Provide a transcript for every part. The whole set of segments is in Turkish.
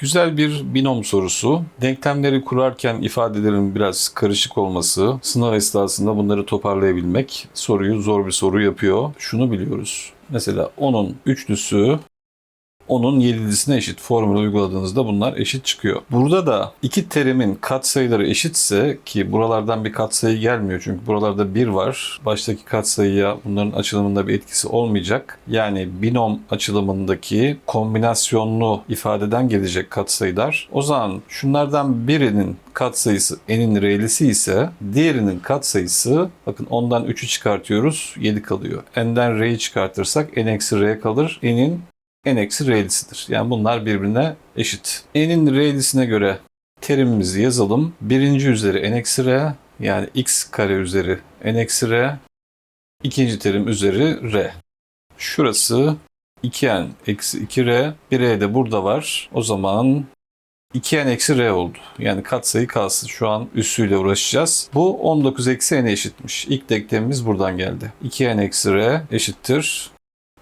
Güzel bir binom sorusu. Denklemleri kurarken ifadelerin biraz karışık olması, sınav esnasında bunları toparlayabilmek soruyu zor bir soru yapıyor. Şunu biliyoruz. Mesela 10'un üçlüsü 10'un yedilisine eşit formülü uyguladığınızda bunlar eşit çıkıyor. Burada da iki terimin katsayıları eşitse ki buralardan bir katsayı gelmiyor çünkü buralarda 1 var. Baştaki katsayıya bunların açılımında bir etkisi olmayacak. Yani binom açılımındaki kombinasyonlu ifadeden gelecek katsayılar. O zaman şunlardan birinin katsayısı n'in r'lisi ise diğerinin katsayısı bakın ondan 3'ü çıkartıyoruz 7 kalıyor. n'den r'yi çıkartırsak n eksi r kalır. n'in n eksi r'lisidir. Yani bunlar birbirine eşit. n'in r'lisine göre terimimizi yazalım. Birinci üzeri n eksi r yani x kare üzeri n eksi r. İkinci terim üzeri r. Şurası 2n eksi 2r. Bir r de burada var. O zaman 2n eksi r oldu. Yani katsayı kalsın. Şu an üssüyle uğraşacağız. Bu 19 eksi n'e eşitmiş. İlk denklemimiz buradan geldi. 2n eksi r eşittir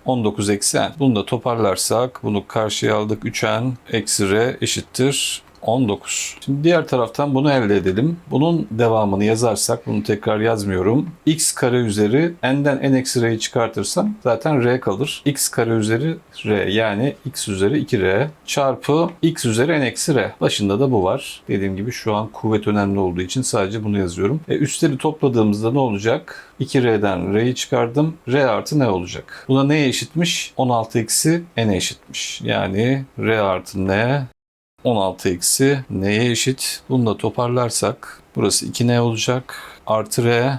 19 eksi n. Bunu da toparlarsak bunu karşıya aldık. 3n eksi r eşittir 19. Şimdi diğer taraftan bunu elde edelim. Bunun devamını yazarsak, bunu tekrar yazmıyorum. x kare üzeri n'den n eksi r'yi çıkartırsam zaten r kalır. x kare üzeri r yani x üzeri 2r çarpı x üzeri n eksi r. Başında da bu var. Dediğim gibi şu an kuvvet önemli olduğu için sadece bunu yazıyorum. E, üstleri topladığımızda ne olacak? 2r'den r'yi çıkardım. r artı ne olacak? Buna neye eşitmiş? 16 eksi n'e eşitmiş. Yani r artı n 16 eksi neye eşit? Bunu da toparlarsak burası 2n olacak. Artı r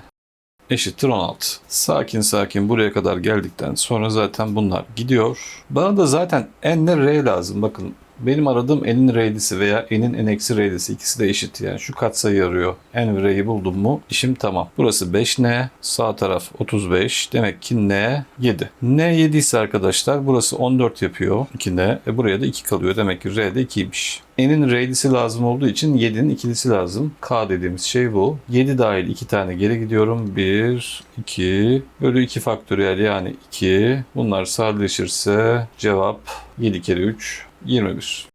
eşittir 16. Sakin sakin buraya kadar geldikten sonra zaten bunlar gidiyor. Bana da zaten n ile r lazım. Bakın benim aradığım n'in r'lisi veya n'in n eksi ikisi de eşit. Yani şu katsayı arıyor. n ve r'yi buldum mu işim tamam. Burası 5n, sağ taraf 35. Demek ki n 7. n 7 ise arkadaşlar burası 14 yapıyor 2n. E buraya da 2 kalıyor. Demek ki r de 2'ymiş. N'in r'lisi lazım olduğu için 7'nin ikilisi lazım. K dediğimiz şey bu. 7 dahil 2 tane geri gidiyorum. 1, 2 bölü 2 faktöriyel yani 2. Bunlar sadeleşirse cevap 7 kere 3 21.